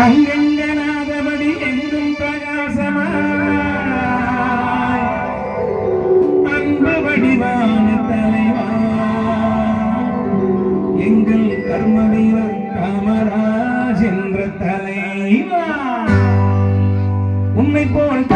அங்கங்கநாதபடி எங்கும் பிரகாசமாய். அன்பு வடிவான தலைவா. எங்கள் கர்ம வீரர் காமராஜ் என்ற தலைவா. உன்னை போல்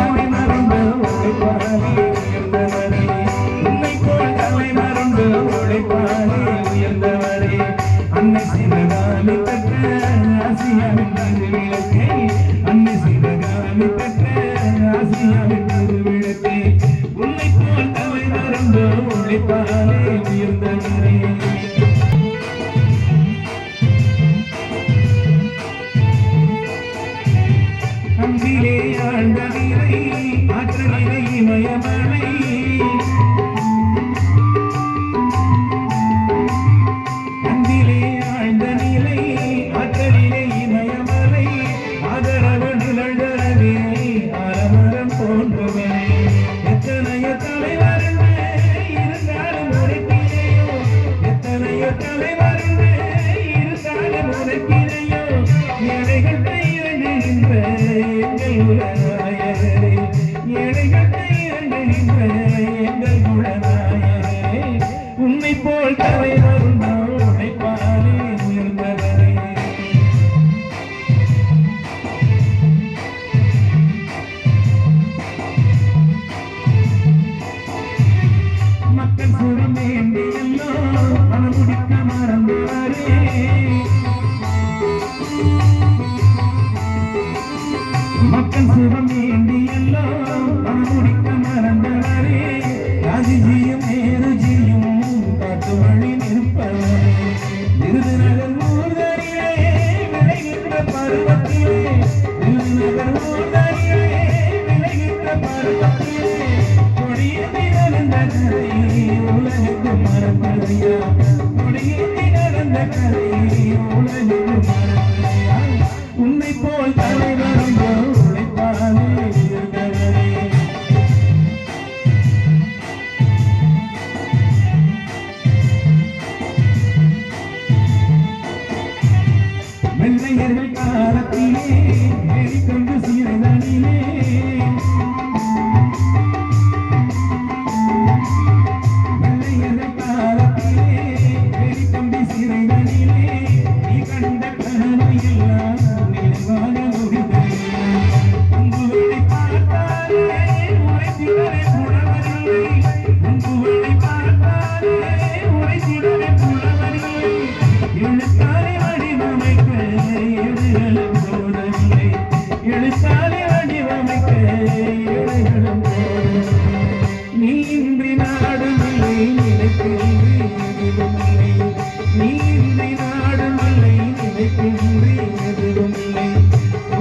ஒளிப்பாலே உயர்ந்தவரே. அன்பிலே ஆண்ட நிலை ஆற்ற நிலை மயமான உன்னை போல் தலைவரும் உழைப்பானே வெள்ளையர்கள் காலத்திலே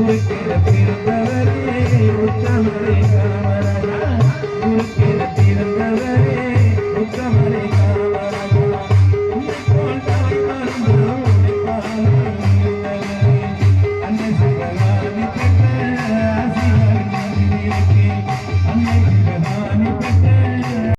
கொடுக்கிற பிறந்தவரே உத்தமரே